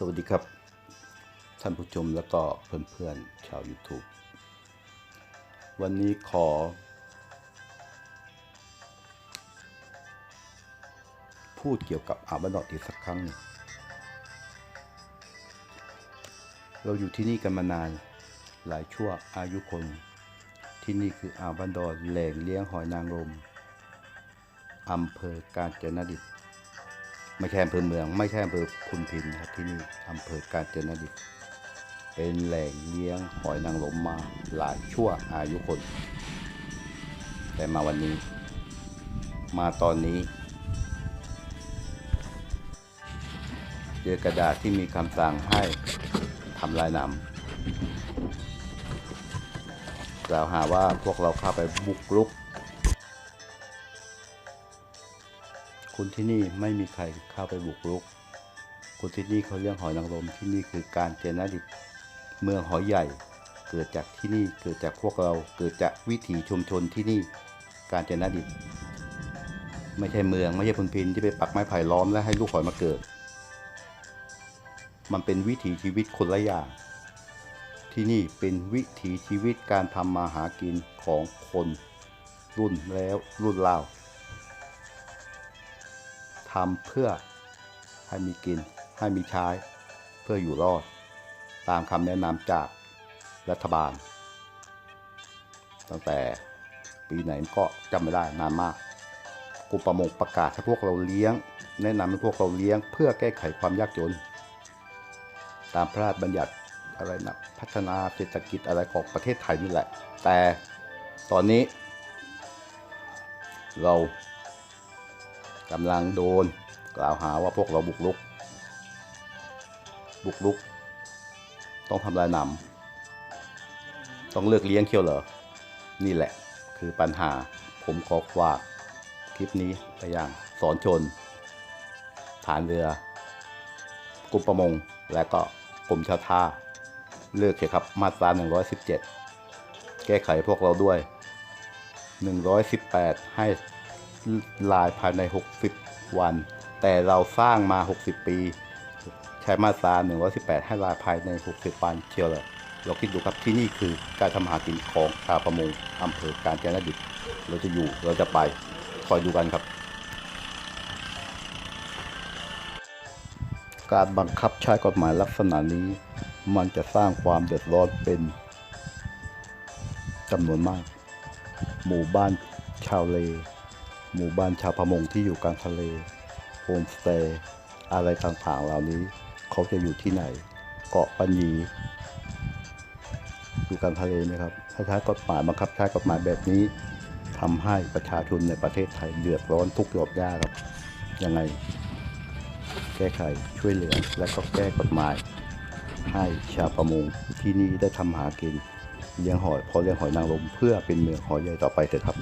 สวัสดีครับ ท่านผู้ชมแล้วก็เพื่อนๆชาว YouTube วันนี้ขอ พูดเกี่ยวกับอาบานดอดอีกสักครั้งหนึ่งเราอยู่ที่นี่กันมานานหลายชั่วอายุคน ที่นี่คืออาบันดอนแหล่งเลี้ยงหอยนางรมอำเภอกาญจนดิต ไม่ใช่อำเภอเมือง ไม่ใช่อำเภอพุนพินครับที่นี่อำเภอกาญจนดิตเป็นแหล่งเลี้ยงหอยนางรมมาหลายชั่วอายุคน แต่มาวันนี้ มาตอนนี้ เจอกระดาษที่มีคำสั่งให้ทำลายหนำกล่าวหาว่าพวกเราเข้าไปบุกรุก คุณที่นี่ไม่มีใครเข้าไปบุกรุกคุณที่นี่เขาเลี้ยงหอยนางรมที่นี่คือการเจนดิตเมืองหอยใหญ่ เกิดจากที่นี่เกิดจากพวกเราเกิดจากวิถีชุมชนที่นี่การเจนดิตไม่ใช่เมืองไม่ใช่พุนพินที่ไปปักไม้ไผ่ล้อมและให้ลูกหอยมาเกิด มันเป็นวิถีชีวิตคนละอย่าง ที่นี่เป็นวิถีชีวิตการทำมาหากินของคน รุ่นแล้วรุ่นเล่าำเพื่อให้มีกิน ให้มีใช้ เพื่ออยู่รอด ตามคำแนะนำจากรัฐบาล ตั้งแต่ปีไหนก็จำไม่ได้นานมากกรมประมงประกาศให้พวกเราเลี้ยง แนะนำให้พวกเราเลี้ยง เพื่อแก้ไขความยากจน ตามพระราชบัญญัติอะไรนะพัฒนาเศรษฐกิจอะไรของประเทศไทยนี่แหละ แต่ตอนนี้ เรา กำลังโดนกล่าวหาว่าพวกเราบุกรุก บุกรุก ต้องทำลายหนำต้องเลือกเลี้ยงเคียวเหรอ นี่แหละคือปัญหาผมขอฝากคลิปนี้ไปยังสอนชน ฐานเรือกรมประมง และก็กรมชาท่า เลือกเถอะครับมาตรา 117 แก้ไขพวกเราด้วย 118 ให้ ลายภายใน 60 วัน แต่เราสร้างมา 60 ปี ใช้มาตรา118 ให้ลายภายใน 60 วันเชียวเลยเราคิดดูครับที่นี่คือการทำหากินของชาวประมงอำเภอการจนดิตเราจะอยู่เราจะไปคอยดูกันครับ การบังคับใช้กฎหมายลักษณะนี้ มันจะสร้างความเดือดร้อนเป็นจำนวนมาก หมู่บ้านชาวเล หมู่บ้านชาวประมงที่อยู่กลางทะเลโฮมสเตย์อะไรต่างๆเหล่านี้เขาจะอยู่ที่ไหน เกาะปัญญีอยู่กลางทะเลไหมครับถ้าใช้กฎหมายบังคับใช้กฎหมายแบบนี้ทำให้ประชาชนในประเทศไทยเดือดร้อนทุกข์หยดยากครับยังไง แก้ไขช่วยเหลือและก็แก้กฎหมาย ให้ชาวประมงที่นี่ได้ทำหากินเลี้ยงหอยพอเลี้ยงหอยนางรมเพื่อเป็นเมืองหอยใหญ่ต่อไปเถอะครับ